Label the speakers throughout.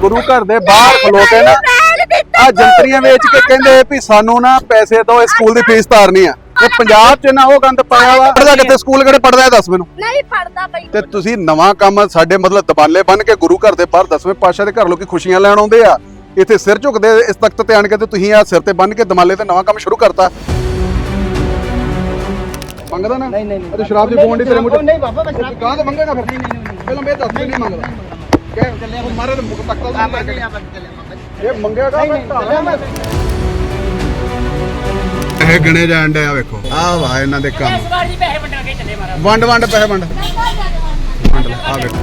Speaker 1: ਗੁਰੂ ਘਰ ਦੇ ਬਾਹਰ ਖਲੋ ਕੇ ਨਾ ਆ ਜੰਤਰੀਆਂ ਵੇਚ ਕੇ ਕਹਿੰਦੇ ਵੀ ਸਾਨੂੰ ਨਾ ਪੈਸੇ ਦਿਓ ਇਸ ਸਕੂਲ ਦੀ ਫੀਸ ਤਾਰਨੀ ਆ। ਇਹ ਪੰਜਾਬ 'ਚ ਨਾ ਉਹ ਗੰਦ ਪਾਇਆ ਵਾ। ਪੜਦਾ ਕਿੱਥੇ? ਸਕੂਲ ਕਿਹੜੇ ਪੜਦਾ ਹੈ? ਦੱਸ ਮੈਨੂੰ।
Speaker 2: ਨਹੀਂ ਪੜਦਾ ਬਈ।
Speaker 1: ਤੇ ਤੁਸੀਂ ਨਵਾਂ ਕੰਮ ਸਾਡੇ ਮਤਲਬ ਦਬਾਲੇ ਬਣ ਕੇ ਗੁਰੂ ਘਰ ਦੇ ਬਾਹਰ ਦਸਵੇਂ ਪਾਤਸ਼ਾਹ ਦੇ ਘਰ ਲੋਕੀ ਖੁਸ਼ੀਆਂ ਲੈਣ ਆਉਂਦੇ ਆ। ਇੱਥੇ ਸਿਰ ਝੁਕਦੇ ਇਸ ਤਖਤ ਤੇ ਆਣ ਕੇ ਤੇ ਤੁਸੀਂ ਆ ਸਿਰ ਤੇ ਬੰਨ ਕੇ ਦਮਾਲੇ ਤੇ ਨਵਾਂ ਕੰਮ ਸ਼ੁਰੂ ਕਰਤਾ। ਮੰਗਦਾ ਨਾ?
Speaker 3: ਨਹੀਂ, ਨਹੀਂ, ਨਹੀਂ।
Speaker 1: ਤੇ ਸ਼ਰਾਬ ਦੀ ਬੋਂਡ ਤੇਰੇ ਮੂੰਹ
Speaker 3: ਨਹੀਂ ਬਾਬਾ ਮੈਂ ਸ਼ਰਾਬ
Speaker 1: ਗਾਂ ਤੇ ਮੰਗੇਗਾ ਫਿਰ? ਪਹਿਲਾਂ ਮੈਂ ਦੱਸ ਨਹੀਂ ਮੰਗਦਾ। ਇਹ ਗਣੇ ਜਾਣ ਡਿਆ ਵੇਖੋ। ਆ ਵਾ ਇਹਨਾਂ ਦੇ ਕੰਮ।
Speaker 4: ਵੰਡ
Speaker 1: ਵੰਡ ਪੈਸੇ ਵੰਡ। ਵੰਡ ਆ ਵੇਖੋ।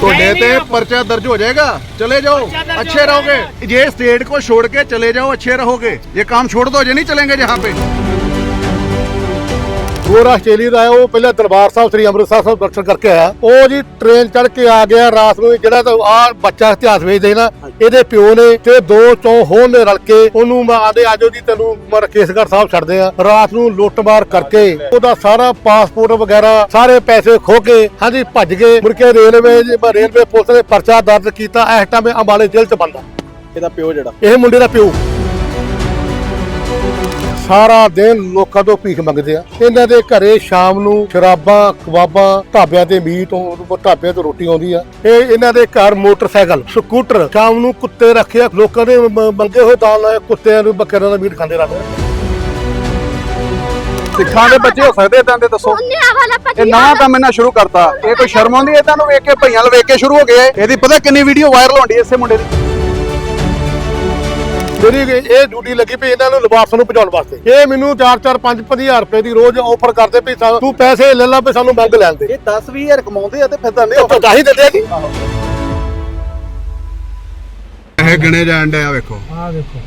Speaker 1: ਤੁਹਾਡੇ ਤੇ ਪਰਚਾ ਦਰਜ ਹੋ ਜਾਏਗਾ। ਚਲੇ
Speaker 4: ਜਾਓ।
Speaker 1: अच्छे रहोगे ये स्टेट को छोड़ के चले जाओ अच्छे रहोगे ये काम छोड़ दो ये नहीं चलेंगे यहाँ ਪੇ।
Speaker 5: ਹੋਰ ਆਸਟ੍ਰੇਲੀਆ ਦਾ ਹੈ ਉਹ ਪਹਿਲਾਂ ਦਰਬਾਰ ਸਾਹਿਬ ਸ੍ਰੀ ਅੰਮ੍ਰਿਤਸਰ ਸਾਹਿਬ ਦਰਸ਼ਨ ਕਰਕੇ ਆਇਆ। ਉਹ ਜੀ ਟ੍ਰੇਨ ਚੜ੍ਹ ਕੇ ਆ ਗਿਆ ਰਾਤ ਨੂੰ ਜਿਹੜਾ ਤਾਂ ਆ ਬੱਚਾ ਇਤਿਹਾਸ ਵੇਚਦੇ ਨਾ ਇਹਦੇ ਪਿਓ ਨੇ ਤੇ ਦੋ ਚੋਂ ਹੋਣ ਨੇ ਰਲ ਕੇ ਉਹਨੂੰ ਆਦੇ ਆਜੋ ਜੀ ਤੈਨੂੰ ਮਰ ਕੇਸਗੜ੍ਹ ਸਾਹਿਬ ਛੱਡਦੇ ਆ। ਰਾਤ ਨੂੰ ਲੁੱਟਮਾਰ ਕਰਕੇ ਉਹਦਾ ਸਾਰਾ ਪਾਸਪੋਰਟ ਵਗੈਰਾ ਸਾਰੇ ਪੈਸੇ ਖੋ ਕੇ ਹਾਂਜੀ ਭੱਜ ਗਏ। ਮੁੜ ਕੇ ਰੇਲਵੇ ਰੇਲਵੇ ਪੁਲਿਸ ਨੇ ਪਰਚਾ ਦਰਜ ਕੀਤਾ ਇਸ ਟਾਈਮ ਅੰਬਾਲੇ ਜੇਲ੍ਹ 'ਚ ਬੰਦਾ
Speaker 1: ਇਹਦਾ ਪਿਓ ਜਿਹੜਾ?
Speaker 5: ਇਹ ਮੁੰਡੇ ਦਾ ਪਿਓ। ਸਾਰਾ ਦਿਨ ਲੋਕਾਂ ਤੋਂ ਭੀਖ ਮੰਗਦੇ ਆ। ਇਹਨਾਂ ਦੇ ਘਰੇ ਸ਼ਾਮ ਨੂੰ ਸ਼ਰਾਬਾਂ ਕਬਾਬਾਂ ਢਾਬਿਆਂ ਤੇ ਮੀਟ ਉਹ ਢਾਬਿਆਂ ਤੋਂ ਰੋਟੀ ਆਉਂਦੀ ਆ। ਇਹ ਇਹਨਾਂ ਦੇ ਘਰ ਮੋਟਰਸਾਈਕਲ ਸਕੂਟਰ ਸ਼ਾਮ ਨੂੰ ਕੁੱਤੇ ਰੱਖਿਆ। ਲੋਕਾਂ ਦੇ ਮੰਗੇ ਹੋਏ ਦਾਲ ਨਾਲ ਕੁੱਤਿਆਂ ਨੂੰ ਬੱਕਰਿਆਂ ਦਾ ਮੀਟ ਖਾਂਦੇ ਰਹਿੰਦੇ
Speaker 1: ਸਿੱਖਾਂ ਦੇ ਬੱਚੇ ਹੋ ਸਕਦੇ ਇਦਾਂ ਦੇ ਦੱਸੋ। ਇਹ ਨਵਾਂ ਕੰਮ ਇਹਨਾਂ ਸ਼ੁਰੂ ਕਰਤਾ। ਇਹ ਕੋਈ ਸ਼ਰਮ ਆਉਂਦੀ ਹੈ ਇਹਨਾਂ ਨੂੰ ਵੇਖ ਕੇ ਭਈਆਂ ਲ ਵੇਖ ਕੇ ਸ਼ੁਰੂ ਹੋ ਗਏ ਇਹਦੀ ਪਤਾ ਕਿੰਨੀ ਵੀਡੀਓ ਵਾਇਰਲ ਹੋਣੀ ਇਸੇ ਮੁੰਡੇ ਦੀ।
Speaker 5: ਮੇਰੀ ਇਹ ਡਿਊਟੀ ਲੱਗੀ ਪਈ ਇਹਨਾਂ ਨੂੰ ਲਿਬਾਸ ਨੂੰ ਪਹੁੰਚਾਉਣ ਵਾਸਤੇ। ਇਹ ਮੈਨੂੰ 4-4 5-5000 ਰੁਪਏ ਦੀ ਰੋਜ਼ ਆਫਰ ਕਰਦੇ ਸਾ- ਤੂੰ ਪੈਸੇ ਲੈ ਲੈ ਵੀ ਸਾਨੂੰ ਮੰਗ ਲੈਣ ਦੇ।
Speaker 1: ਇਹ 10 20000 ਕਮਾਉਂਦੇ ਆ ਤੇ ਫਿਰ ਤਾਂ
Speaker 5: ਤਾਂ ਤਾਂ ਹੀ ਦਿੰਦੇ ਆ ਜੀ।
Speaker 1: ਇਹ ਗਿਣੇ ਜਾਣ ਡਿਆ ਵੇਖੋ।
Speaker 3: ਆ ਦੇਖੋ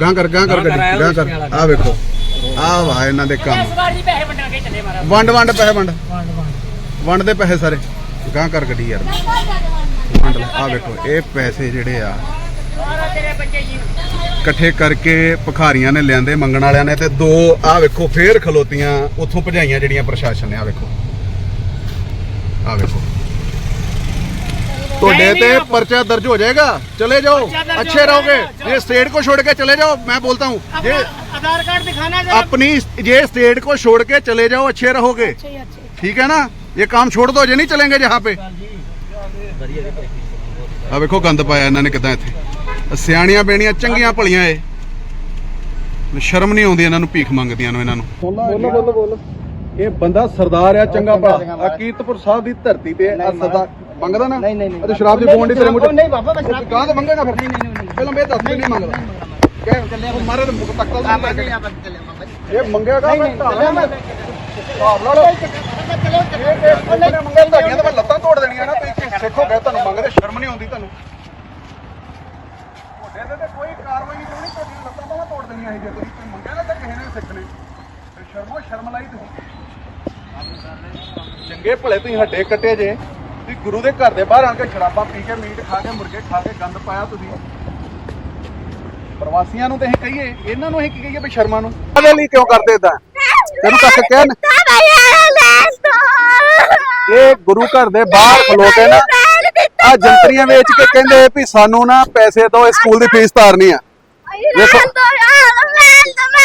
Speaker 1: ਗਾਂ ਕਰ ਗਾਂ ਕਰ ਗੱਡੀ ਗਾਂ ਕਰ। ਆ ਵੇਖੋ। ਆ ਵਾ ਇਹਨਾਂ ਦੇ ਕੰਮ।
Speaker 4: ਇਸ ਵਾਰ ਜੀ ਪੈਸੇ ਵੰਡਾ ਕੇ ਚੱਲੇ ਮਾਰਾ
Speaker 1: ਵੰਡ ਵੰਡ ਪੈਸੇ ਵੰਡ। ਵੰਡ ਦੇ ਪੈਸੇ ਸਾਰੇ। ਗਾਂ ਕਰ ਗੱਡੀ ਯਾਰ। ਵੰਡ ਲੈ। ਆ ਵੇਖੋ ਇਹ ਪੈਸੇ ਜਿਹੜੇ ਆ।
Speaker 4: ਸਾਰਾ ਤੇਰੇ ਬੱਚੇ ਜੀ।
Speaker 1: ਇਕੱਠੇ ਕਰਕੇ ਭਖਾਰੀਆਂ ਨੇ ਲਿਆਂਦੇ ਮੰਗਣ ਵਾਲਿਆਂ ਨੇ ਤੇ ਦੋ ਆ ਵੇਖੋ ਫੇਰ ਖਲੋਤੀਆਂ ਉੱਥੋਂ ਭਜਾਈਆਂ ਜਿਹੜੀਆਂ ਪ੍ਰਸ਼ਾਸਨ ਨੇ ਆ ਵੇਖੋ ਆ ਵੇਖੋ ਤੁਹਾਡੇ
Speaker 4: नहीं,
Speaker 1: ਤੇ
Speaker 4: नहीं,
Speaker 1: ਪਰਚਾ ਦਰਜ ਹੋ जाएगा चले जाओ
Speaker 4: पर्चा दर्ज
Speaker 1: अच्छे
Speaker 4: हो
Speaker 1: रहोगे
Speaker 4: जाएगा,
Speaker 1: ये स्टेट को छोड़ के चले जाओ मैं बोलता हूँ ये
Speaker 4: अपना आधार कार्ड दिखाना जरा
Speaker 1: अपनी ये स्टेट को छोड़ के चले जाओ अच्छे रहोगे ठीक है ना ये काम छोड़ दो ये नहीं चलेंगे जहाँ पे ਆ ਵੇਖੋ ਗੰਦ ਪਾਇਆ ਇਹਨਾਂ ਨੇ ਕਿਦਾਂ ਇੱਥੇ ਸਿਆਣੀਆਂ ਬੇਣੀਆਂ ਚੰਗੀਆਂ ਭਲੀਆਂ ਏ ਸ਼ਰਮ ਨਹੀਂ ਆਉਂਦੀ ਇਹਨਾਂ ਨੂੰ ਭੀਖ ਮੰਗਦੀਆਂ ਨੂੰ ਇਹਨਾਂ ਨੂੰ। ਬੋਲੋ ਬੋਲੋ ਬੋਲੋ ਇਹ ਬੰਦਾ ਸਰਦਾਰ ਆ ਚੰਗਾ ਭਲਾ। ਆ ਕੀਰਤਪੁਰ ਸਾਹਿਬ ਦੀ ਧਰਤੀ ਤੇ ਆ ਸਰਦਾਰ ਮੰਗਦਾ ਨਾ?
Speaker 3: ਨਹੀਂ ਨਹੀਂ ਨਹੀਂ।
Speaker 1: ਤੇ ਸ਼ਰਾਬ ਦੀ ਬੋਂਡ ਹੀ ਤੇਰੇ ਮੂੰਹ
Speaker 3: ਨਹੀਂ ਬਾਬਾ ਮੈਂ ਸ਼ਰਾਬ
Speaker 1: ਗਾਂ ਤੇ ਮੰਗੇਗਾ ਫਿਰ?
Speaker 3: ਨਹੀਂ ਨਹੀਂ ਨਹੀਂ।
Speaker 1: ਪਹਿਲਾਂ ਮੈਂ ਦੱਸ ਨਹੀਂ ਮੰਗਦਾ। ਕਹਿ
Speaker 3: ਚੱਲਿਆ
Speaker 1: ਉਹ ਮਾਰੇ ਤੇ ਮੁੱਕ ਤੱਕਲ ਦਾ
Speaker 3: ਆਪਾਂ ਚੱਲੇ ਬਾਬਾ
Speaker 1: ਇਹ ਮੰਗੇਗਾ
Speaker 3: ਨਹੀਂ,
Speaker 1: ਮੈਂ
Speaker 3: ਨਹੀਂ,
Speaker 1: ਢਾਲਾ ਮੈਂ
Speaker 3: ਚੱਲਿਆ
Speaker 1: ਢਾਬ ਲਾ ਲਓ। ਇਹਨੇ ਮੰਗਿਆ ਤੁਹਾਡੀਆਂ ਤਾਂ ਮੈਂ ਲੱਤਾਂ ਤੋੜ ਦੇਣੀਆਂ ਨਾ ਤੁਸੀਂ ਸਿੱਖੋ ਗਏ ਤੁਹਾਨੂੰ ਮੰਗਦੇ ਸ਼ਰਮ ਨਹੀਂ ਆਉਂਦੀ ਤੁਹਾਨੂੰ ਤੁਹਾਡੇ ਤੇ ਤਾਂ ਕੋਈ ਕਾਰਵਾਈ ਨਹੀਂ ਹੋਣੀ ਤੁਹਾਡੀਆਂ ਲੱਤਾਂ ਤਾਂ ਤੋੜ ਦੇਣੀਆਂ ਸੀ ਜੇ ਤੁਸੀਂ ਕੋਈ ਮੰਗਿਆ ਨਾ ਤਾਂ ਕਿਸੇ ਨੇ ਵੀ ਸਿੱਖਣੇ ਤੇ ਸ਼ਰਮੋ ਸ਼ਰਮ ਲਾਈ ਤੁਸੀਂ ਚੰਗੇ ਭਲੇ ਤੁਸੀਂ ਹੱਡੇ ਕੱਟੇ ਜੇ। ਤੁਸੀਂ ਗੁਰੂ ਦੇ ਘਰ ਦੇ ਬਾਹਰ ਆ ਕੇ ਸ਼ਰਾਬਾਂ ਪੀ ਕੇ ਮੀਟ ਖਾ ਕੇ ਮੁਰਗੇ ਖਾ ਕੇ ਗੰਦ ਪਾਇਆ ਤੁਸੀਂ। ਪ੍ਰਵਾਸੀਆਂ ਨੂੰ ਤੇ ਅਸੀਂ ਕਹੀਏ ਇਹਨਾਂ ਨੂੰ ਅਸੀਂ ਕੀ ਕਹੀਏ ਵੀ ਸ਼ਰਮਾ ਨੂੰ? ਉਹਦੇ ਲਈ ਕਿਉਂ ਕਰਦੇ ਇਦਾਂ ਤੈਨੂੰ ਕੱਖ ਕਹਿਣ ਇਹ ਗੁਰੂ ਘਰ ਦੇ ਬਾਹਰ ਖਲੋ ਕੇ ਨਾ ਆ ਜੰਤਰੀਆਂ ਵੇਚ ਕੇ ਕਹਿੰਦੇ ਵੀ ਸਾਨੂੰ ਨਾ ਪੈਸੇ ਦਿਓ ਇਸ ਸਕੂਲ ਦੀ ਫੀਸ ਤਾਰਨੀ ਆ।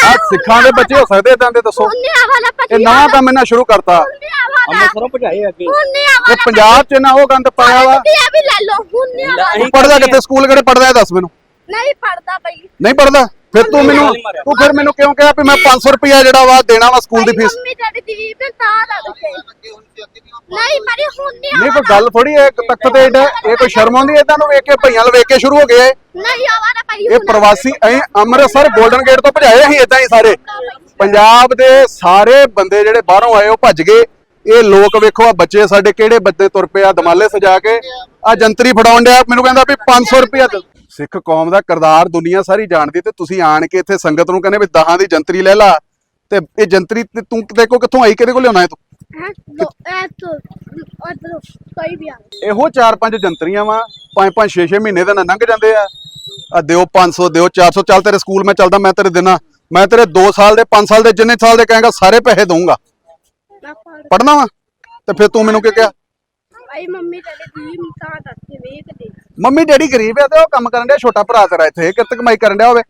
Speaker 1: ਆ ਸਿੱਖਾਂ ਦੇ ਬੱਚੇ ਹੋ ਸਕਦੇ ਇਦਾਂ ਦੇ ਦੱਸੋ।
Speaker 2: ਪੁੰਨਿਆ ਵਾਲਾ ਪਤੀ
Speaker 1: ਇਹ ਨਵਾਂ ਕੰਮ ਇਹਨਾਂ ਸ਼ੁਰੂ ਕਰਤਾ।
Speaker 3: ਅੰਮ੍ਰਿਤਸਰੋਂ ਭਜਾਏ ਅੱਗੇ।
Speaker 2: ਪੁੰਨਿਆ
Speaker 1: ਇਹ
Speaker 2: ਵਾਲਾ
Speaker 1: ਪੰਜਾਬ 'ਚ ਨਾ ਉਹ ਗੰਦ ਪਾਇਆ ਵਾ। ਪੜਦਾ ਕਿੱਥੇ? ਸਕੂਲ ਕਿਹੜੇ ਪੜਦਾ ਹੈ ਦੱਸ ਮੈਨੂੰ।
Speaker 2: ਨਹੀਂ ਪੜਦਾ ਬਈ।
Speaker 1: ਨਹੀਂ ਪੜਦਾ ਫਿਰ ਤੂੰ ਮੈਨੂੰ ਤੂੰ ਫਿਰ ਮੈਨੂੰ ਕਿਉਂ ਕਿਹਾ ਵੀ ਮੈਂ 500 ਰੁਪਇਆ ਜਿਹੜਾ ਵਾ ਦੇਣਾ ਵਾ ਸਕੂਲ ਦੀ ਫੀਸ?
Speaker 2: ਮੰਮੀ ਤੇ ਤਾਂ ਨਹੀਂ ਮਰੀ ਹੁੰਨੀ
Speaker 1: ਨਹੀਂ ਕੋਈ ਗੱਲ ਥੋੜੀ ਹੈ ਤਖਤ ਤੇ ਇਹ ਕੋਈ ਸ਼ਰਮ ਆਉਂਦੀ ਇਹਨਾਂ ਨੂੰ ਵੇਖ ਕੇ ਭਈਆਂ ਵੇਖ ਕੇ ਸ਼ੁਰੂ ਹੋ ਗਏ
Speaker 2: ਨਹੀਂ ਆਵਾਰਾ ਪਈ
Speaker 1: ਇਹ ਪ੍ਰਵਾਸੀ ਅਸੀਂ ਅੰਮ੍ਰਿਤਸਰ 골ਡਨ ਗੇਟ ਤੋਂ ਭਜਾਏ ਅਸੀਂ ਇਦਾਂ ਹੀ ਸਾਰੇ। ਪੰਜਾਬ ਦੇ ਸਾਰੇ ਬੰਦੇ ਜਿਹੜੇ ਬਾਹਰੋਂ ਆਏ ਉਹ ਭੱਜ ਗਏ। ਇਹ ਲੋਕ ਵੇਖੋ ਆ ਬੱਚੇ ਸਾਡੇ ਕਿਹੜੇ ਬੱਚੇ ਤੁਰ ਪਏ ਆ ਦਮਾਲੇ ਸਜਾ ਕੇ। ਆ ਜੰਤਰੀ ਫੜਾਉਣ ਡਿਆ ਮੈਨੂੰ ਕਹਿੰਦਾ ਵੀ 500 ਰੁਪਇਆ ਦੇ। ਸਿੱਖ ਕੌਮ ਦਾ ਕਰਦਾਰ ਦੁਨੀਆ ਸਾਰੀ ਜਾਣਦੀ ਤੇ ਤੁਸੀਂ ਆਣ ਕੇ ਇੱਥੇ ਸੰਗਤ ਨੂੰ ਕਹਿੰਦੇ ਵੀ ਦਹਾਂ ਦੀ ਜੰਤਰੀ ਲੈ ਲਾ ਤੇ ਇਹ ਜੰਤਰੀ ਤੇ ਤੂੰ ਕਿਤੇ ਕੋ ਕਿੱਥੋਂ ਆਈ ਕਿਹਦੇ ਕੋਲ ਲਿਆਉਣਾ ਹੈ ਤੂੰ?
Speaker 2: ਇਹ ਤੋਂ ਉਧਰ ਕੋਈ ਵੀ ਆ।
Speaker 1: ਇਹੋ ਚਾਰ ਪੰਜ ਜੰਤਰੀਆਂ ਵਾ ਪੰਜ ਪੰਜ 6 6 ਮਹੀਨੇ ਦੇ ਨਾ ਲੰਘ ਜਾਂਦੇ ਆ। ਆ ਦਿਓ 500 ਦਿਓ 400 ਚੱਲ ਤੇਰੇ ਸਕੂਲ ਮੈਂ ਚੱਲਦਾ ਮੈਂ ਤੇਰੇ ਦੇਣਾ ਮੈਂ ਤੇਰੇ 2 ਸਾਲ ਦੇ 5 ਸਾਲ ਦੇ ਜਿੰਨੇ ਸਾਲ ਦੇ ਕਹੇਗਾ ਸਾਰੇ ਪੈਸੇ ਦਊਂਗਾ। ਪੜਨਾ ਵਾ? ਤੇ ਫਿਰ ਤੂੰ ਮੈਨੂੰ ਕੀ ਕਿਹਾ?
Speaker 2: ਭਾਈ ਮੰਮੀ ਤੇਰੇ ਦੀ ਤਾਂ ਕਰਕੇ ਵੇਖਦੇ
Speaker 1: ਮੰਮੀ ਡੈਡੀ ਗਰੀਬ ਆ ਤੇ ਉਹ ਕੰਮ ਕਰਨ ਡਿਆ ਛੋਟਾ ਭਰਾ ਤੇਰਾ ਇੱਥੇ ਕਿਰਤ ਕਮਾਈ ਕਰਨ ਡਿਆ ਹੋਵੇ?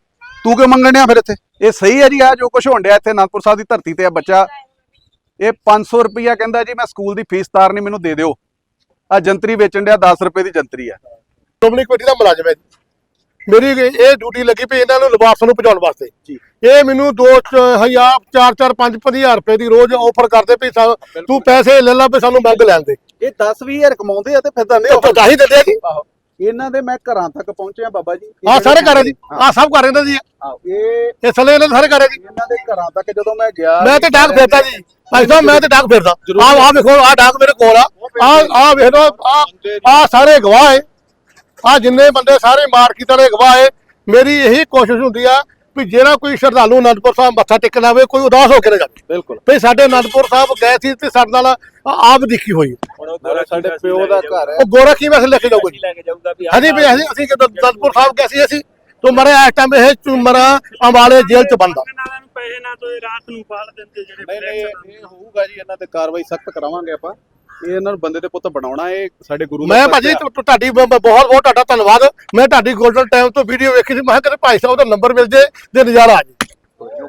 Speaker 1: ਤੂੰ ਕਿਉਂ ਮੰਗਣ ਡਿਆ ਫਿਰ ਇੱਥੇ? ਇਹ ਸਹੀ ਹੈ ਜੀ ਆ ਜੋ ਕੁਝ ਹੋਣ ਡਿਆ ਇੱਥੇ ਅਨੰਦਪੁਰ ਸਾਹਿਬ ਦੀ ਧਰਤੀ ਤੇ ਆ ਬੱਚਾ। ਇਹ 500 ਰੁਪਈਆ ਕਹਿੰਦਾ ਜੀ ਮੈਂ ਸਕੂਲ ਦੀ ਫੀਸ ਤਾਰਨੀ ਮੈਨੂੰ ਦੇ ਦਿਓ। ਆ ਜੰਤਰੀ ਵੇਚਣ ਡਿਆ 10 ਰੁਪਏ ਦੀ ਜੰਤਰੀ ਆ।
Speaker 5: ਸ਼੍ਰੋਮਣੀ ਕਮੇਟੀ ਦਾ ਮੁਲਾਜ਼ਮ ਹੈ। ਮੇਰੀ ਇਹ ਡਿਊਟੀ ਲੱਗੀ ਪਈ ਇਹਨਾਂ ਨੂੰ ਲਿਬਾਸਾਂ ਨੂੰ ਪਹੁੰਚਾਉਣ ਵਾਸਤੇ।
Speaker 1: ਜੀ।
Speaker 5: ਇਹ ਮੈਨੂੰ 2000 4 4 5 5000 ਰੁਪਏ ਦੀ ਰੋਜ਼ ਆਫਰ ਕਰਦੇ ਸਾ- ਤੂੰ ਪੈਸੇ ਲੈ ਲਾ ਵੀ ਸਾਨੂੰ ਮੰਗ ਲੈਣ ਦੇ।
Speaker 1: ਇਹ 10 20000 ਕਮਾਉਂਦੇ ਆ ਤੇ ਫਿਰ ਦੰਦੇ
Speaker 5: ਉਹ ਤਾਂ ਹੀ ਦਿੰਦੇ ਆ ਜੀ।
Speaker 1: ਆਹੋ। ਇਹਨਾਂ ਦੇ ਮੈਂ ਘਰਾਂ ਤੱਕ ਪਹੁੰਚਿਆ ਬਾਬਾ ਜੀ।
Speaker 5: ਆ ਸਾਰੇ ਰਹੇ ਜੀ ਆ ਸਭ ਕਰ ਰਹੇ ਨੇ ਜੀ
Speaker 1: ਆਹੋ, ਇਹ
Speaker 5: ਇਹ ਸਲੇ ਇਹਨਾਂ ਦੇ ਸਾਰੇ ਰਹੇ ਜੀ
Speaker 1: ਇਹਨਾਂ ਦੇ ਘਰਾਂ ਤੱਕ ਜਦੋਂ ਮੈਂ ਗਿਆ
Speaker 5: ਮੈਂ ਤੇ ਡਾਕ ਫੇਰਦਾ ਜੀ। ਭਾਈ ਸਾਹਿਬ ਮੈਂ ਤੇ ਡਾਕ ਫੇਰਦਾ। ਆ ਆ ਵੇਖੋ ਆ ਡਾਕ ਮੇਰੇ ਕੋਲ ਆ। ਆ ਆ ਵੇਖ ਲਓ ਆ ਆ ਸਾਰੇ ਗਵਾਹ ਹੈ। ਆ ਜਿੰਨੇ ਬੰਦੇ ਸਾਰੇ ਮਾਰਕੀਟ ਵਾਲੇ ਗਵਾਹ ਹੈ। ਮੇਰੀ ਇਹੀ ਕੋਸ਼ਿਸ਼ ਹੁੰਦੀ ਆ ਵੀ ਜਿਹੜਾ ਕੋਈ ਸ਼ਰਧਾਲੂ ਅਨੰਦਪੁਰ ਸਾਹਿਬ ਮੱਥਾ ਟੇਕਣ ਆਵੇ ਕੋਈ ਉਦਾਸ ਹੋ ਕੇ ਨਾ ਜਾਵੇ।
Speaker 1: ਬਿਲਕੁਲ।
Speaker 5: ਵੀ ਸਾਡੇ ਅਨੰਦਪੁਰ ਸਾਹਿਬ ਗਏ ਸੀ ਤੇ ਸਾਡੇ ਨਾਲ ਆ- ਆਪ ਦੇਖੀ ਹੋਈ।
Speaker 1: ਨਾਲੇ ਸਾਡੇ ਪਿਓ ਦਾ ਘਰ ਹੈ।
Speaker 5: ਉਹ ਗੋਰਾ ਕੀ ਵੈਸੇ ਲੈ ਕੇ ਜਾਊਗਾ? ਜੀ
Speaker 3: ਲੈ ਕੇ ਜਾਊਗਾ ਵੀ
Speaker 5: ਹਾਂਜੀ ਵੀ ਅਸੀਂ ਅਸੀਂ ਜਦੋਂ ਅਨੰਦਪੁਰ ਸਾਹਿਬ ਗਏ ਸੀ ਅਸੀਂ ਤੋਂ ਮਰੇ ਇਸ ਟਾਈਮ ਇਹ ਚੁਮਰਾ ਅੰਬਾਲੇ ਜੇਲ੍ਹ ਚ ਬੰਦਾ
Speaker 6: ਪੈਸੇ ਨਾ ਤੋਂ ਰਾਤ ਨੂੰ ਪਾਲ ਦਿੰਦੇ ਜਿਹੜੇ
Speaker 1: ਨਹੀਂ ਨਹੀਂ ਇਹ- ਹੋਊਗਾ ਜੀ ਇਹਨਾਂ ਤੇ ਕਾਰਵਾਈ ਸਖਤ ਕਰਾਵਾਂਗੇ ਆਪਾਂ। ਇਹ ਇਹਨਾਂ ਨੂੰ ਬੰਦੇ ਦੇ ਪੁੱਤ ਬਣਾਉਣਾ ਇਹ ਸਾਡੇ ਗੁਰੂ ਦਾ
Speaker 5: ਮੈਂ ਭਾਜੀ ਤੁਹਾਡੀ ਬਹੁਤ ਬਹੁਤ ਤੁਹਾਡਾ ਧੰਨਵਾਦ। ਮੈਂ ਤੁਹਾਡੀ 골ਡਨ ਟਾਈਮ ਤੋਂ ਵੀਡੀਓ ਵੇਖੀ ਸੀ ਮੈਂ ਕਿਹਾ ਭਾਈ ਸਾਹਿਬ ਦਾ ਨੰਬਰ ਮਿਲ ਜੇ ਤੇ ਨਜ਼ਾਰਾ ਆ ਜੇ।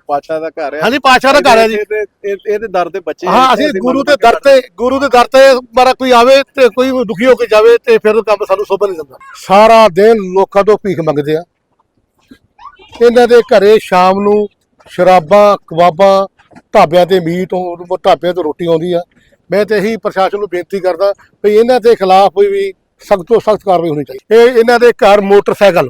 Speaker 1: ਪਾਤਸ਼ਾਹ ਦਾ ਘਰ ਹੈ
Speaker 5: ਹਾਂਜੀ ਪਾਤਸ਼ਾਹ ਦਾ ਘਰ ਹੈ ਜੀ।
Speaker 1: ਇਹਦੇ ਇਹ- ਇਹਦੇ ਦਰ ਦੇ ਬੱਚੇ
Speaker 5: ਹਾਂ ਅਸੀਂ ਗੁਰੂ ਦੇ ਦਰ ਤੇ ਗੁਰੂ ਦੇ ਦਰ ਤੇ ਮਾਰਾ ਕੋਈ ਆਵੇ ਤੇ ਕੋਈ ਦੁਖੀ ਹੋ ਕੇ ਜਾਵੇ ਤੇ ਫਿਰ ਉਹ ਕੰਮ ਸਾਨੂੰ ਸੋਭਾ ਨਹੀਂ ਦਿੰਦਾ। ਸਾਰਾ ਦਿਨ ਲੋਕਾਂ ਤੋਂ ਭੀਖ ਮੰਗਦੇ ਆ। ਇਹਨਾਂ ਦੇ ਘਰੇ ਸ਼ਾਮ ਨੂੰ ਸ਼ਰਾਬਾਂ ਕਬਾਬਾਂ ਢਾਬਿਆਂ ਤੇ ਮੀਟ ਉਹ ਢਾਬਿਆਂ ਤੋਂ ਰੋਟੀ ਆਉਂਦੀ ਆ। ਮੈਂ ਤੇ ਇਹੀ ਪ੍ਰਸ਼ਾਸਨ ਨੂੰ ਬੇਨਤੀ ਕਰਦਾ ਵੀ ਇਹਨਾਂ ਦੇ ਖਿਲਾਫ ਕੋਈ ਵੀ ਸਖਤ ਤੋਂ ਸਖਤ ਕਾਰਵਾਈ ਹੋਣੀ ਚਾਹੀਦੀ। ਇਹ ਇਹਨਾਂ ਦੇ ਘਰ ਮੋਟਰਸਾਈਕਲ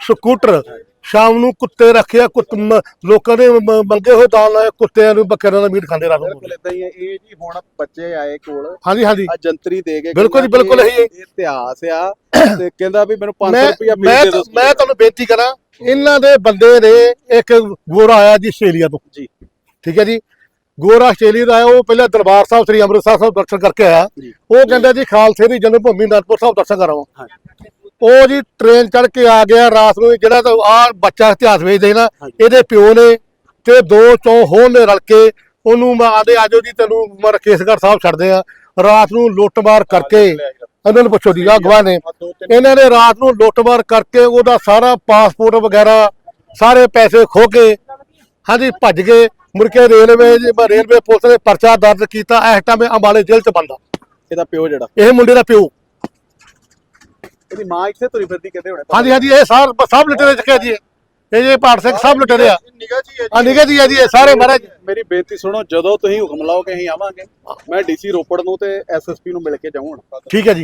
Speaker 5: ਸਕੂਟਰ ਸ਼ਾਮ ਨੂੰ ਕੁੱਤੇ ਰੱਖਿਆ ਕੁੱਤ ਮ- ਲੋਕਾਂ ਦੇ ਮ- ਮੰਗੇ ਹੋਏ ਦਾਲ ਨਾਲ ਕੁੱਤਿਆਂ ਨੂੰ ਬੱਕਰਿਆਂ ਦਾ ਮੀਟ ਖਾਂਦੇ ਰਾਤ ਨੂੰ।
Speaker 1: ਬਿਲਕੁਲ ਇਦਾਂ ਹੀ ਹੈ ਇਹ ਜੀ ਹੁਣ ਬੱਚੇ ਆਏ ਕੋਲ।
Speaker 5: ਹਾਂਜੀ ਹਾਂਜੀ।
Speaker 1: ਆ ਜੰਤਰੀ ਦੇ ਕੇ
Speaker 5: ਬਿਲਕੁਲ ਜੀ,
Speaker 1: ਕਹਿੰਦਾ
Speaker 5: ਬਿਲਕੁਲ
Speaker 1: ਕਿ
Speaker 5: ਇਹੀ ਹੈ।
Speaker 1: ਇਹ ਇਤਿਹਾਸ ਆ ਤੇ ਕਹਿੰਦਾ ਵੀ ਮੈਨੂੰ 500
Speaker 5: ਮੈਂ
Speaker 1: ਰੁਪਇਆ
Speaker 5: ਮੈਂ
Speaker 1: ਮਿਲ ਦੇ ਦੋ
Speaker 5: ਮੈਂ ਤੁਹਾਨੂੰ ਬੇਨਤੀ ਕਰਾਂ ਇਹਨਾਂ ਦੇ ਬੰਦੇ ਨੇ ਇੱਕ ਗੋਰਾ ਆਇਆ ਜੀ ਆਸਟ੍ਰੇਲੀਆ ਤੋਂ।
Speaker 1: ਜੀ।
Speaker 5: ਠੀਕ ਹੈ ਜੀ? ਗੋਰਾ ਆਸਟ੍ਰੇਲੀਆ ਦਾ ਆਇਆ ਉਹ ਪਹਿਲਾਂ ਦਰਬਾਰ ਸਾਹਿਬ ਸ੍ਰੀ ਅੰਮ੍ਰਿਤਸਰ ਸਾਹਿਬ ਦਰਸ਼ਨ ਕਰਕੇ ਆਇਆ।
Speaker 1: ਜੀ।
Speaker 5: ਉਹ ਕਹਿੰਦਾ ਜੀ ਖਾਲਸੇ ਦੀ ਜਨਮ ਭੂਮੀ ਅਨੰਦਪੁਰ ਸਾਹਿਬ ਦਰਸ਼ਨ ਕਰਾਵਾਂ।
Speaker 1: ਹਾਂ
Speaker 5: ਉਹ ਜੀ ਟ੍ਰੇਨ ਚੜ ਕੇ ਆ ਗਿਆ ਰਾਤ ਨੂੰ ਜਿਹੜਾ ਤਾਂ ਆ ਬੱਚਾ ਇਤਿਹਾਸ ਵੇਚਦੇ ਨਾ ਇਹਦੇ ਪਿਓ ਨੇ ਤੇ ਦੋ ਚੋਂ ਹੋਰ ਨੇ ਰਲ ਕੇ ਉਹਨੂੰ ਮੈਂ ਆਦੇ ਆਜੋ ਜੀ ਤੈਨੂੰ ਮੈਂ ਕੇਸਗੜ੍ਹ ਸਾਹਿਬ ਛੱਡਦੇ ਆ। ਰਾਤ ਨੂੰ ਲੁੱਟਮਾਰ ਕਰਕੇ ਇਹਨਾਂ ਨੂੰ ਪੁੱਛੋ ਜੀ ਆ ਗਵਾਹ ਨੇ। ਇਹਨਾਂ ਨੇ ਰਾਤ ਨੂੰ ਲੁੱਟਮਾਰ ਕਰਕੇ ਉਹਦਾ ਸਾਰਾ ਪਾਸਪੋਰਟ ਵਗੈਰਾ ਸਾਰੇ ਪੈਸੇ ਖੋ ਕੇ ਹਾਂਜੀ ਭੱਜ ਗਏ। ਮੁੜ ਕੇ ਰੇਲਵੇ ਰੇਲਵੇ ਪੁਲਿਸ ਨੇ ਪਰਚਾ ਦਰਜ ਕੀਤਾ ਇਸ ਟਾਈਮ ਅੰਬਾਲੇ ਜੇਲ੍ਹ ਚ ਬੰਦਾ।
Speaker 1: ਇਹਦਾ ਪਿਓ ਜਿਹੜਾ?
Speaker 5: ਇਹ ਮੁੰਡੇ ਦਾ ਪਿਓ।
Speaker 1: ਇਹਦੀ ਮਾਂ ਇੱਥੇ ਤੁਰੀ ਫਿਰਦੀ ਕਹਿੰਦੇ ਹੋਣੇ?
Speaker 5: ਹਾਂਜੀ ਹਾਂਜੀ ਇਹ ਸਾਰ ਸਭ ਲੁਟੇਰੇ ਚੱਕਿਆ ਜੀ ਇਹ। ਜੇ ਭਾਰਤ ਸਿੰਘ ਸਭ ਲੁਟੇਰੇ ਆ।
Speaker 1: ਨਿਗਾਹ ਜੀ। ਹੈ
Speaker 5: ਆ ਨਿਗੇ ਜੀ ਆ ਜੀ ਇਹ ਸਾਰੇ ਮਹਾਰਾਜ।
Speaker 1: ਮੇਰੀ ਬੇਨਤੀ ਸੁਣੋ ਜਦੋਂ ਤੁਸੀਂ ਹੁਕਮ ਲਾਓਗੇ ਅਸੀਂ ਆਵਾਂਗੇ ਮੈਂ ਡੀਸੀ ਰੋਪੜ ਨੂੰ ਤੇ ਐਸਐਸਪੀ ਨੂੰ ਮਿਲ ਕੇ ਜਾਊਂ ਹੁਣ।
Speaker 5: ਠੀਕ ਹੈ ਜੀ।